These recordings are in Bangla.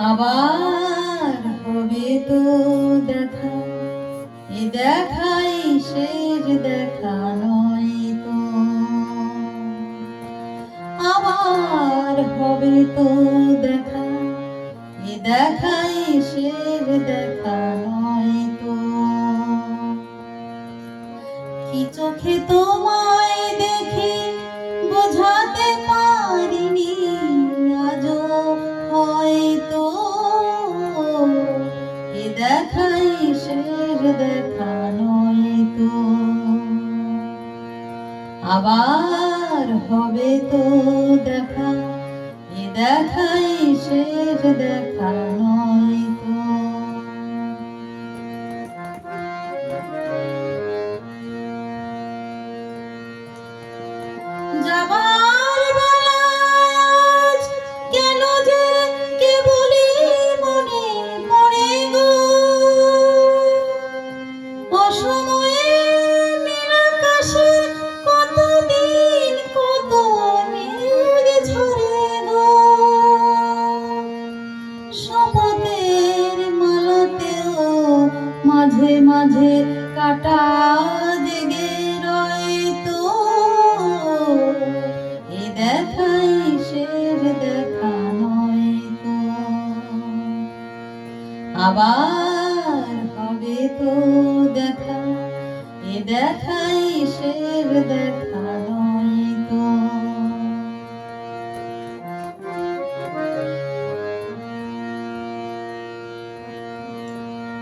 আবার হবে তো দেখা। এ দেখাই শেষ দেখা নয় তো। আবার হবে তো দেখা। এ দেখাই শেষ দেখা নয় তো। কি চোখে তোমায় আবার হবে তো দেখা এ দেখাই শেষ দেখা নয় তো। যাবার মাঝে মাঝে কাটা জেগে রয়তো এ দেখাই শেষ দেখা নয়তো আবার হবে তো দেখা, এ দেখাই শেষ দেখা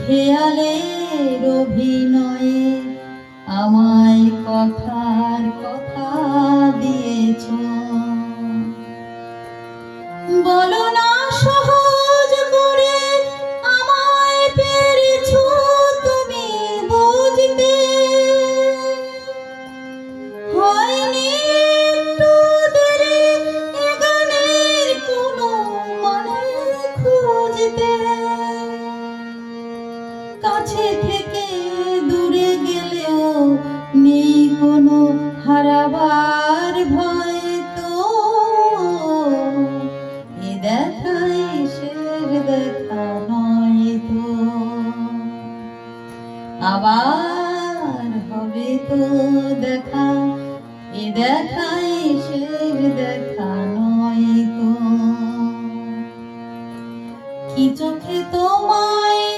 খেয়ালের অভিনয়ে আমায় কথার কথা কোনো হারাবার ভয় তো। এ দেখাই শেষ দেখা নয় তো। আবার হবে তো দেখা, এ দেখাই শেষ দেখা নয় তো। কি চোখে তোমায়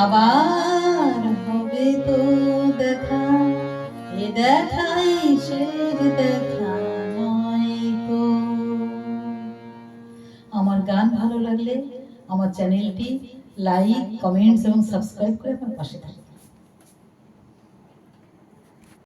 আবার হবে তো দেখা। এ দেখাই সে দেখা নয় তো। আমার গান ভালো লাগলে আমার চ্যানেলটি লাইক, কমেন্টস এবং সাবস্ক্রাইব করে আমার পাশে থাকবে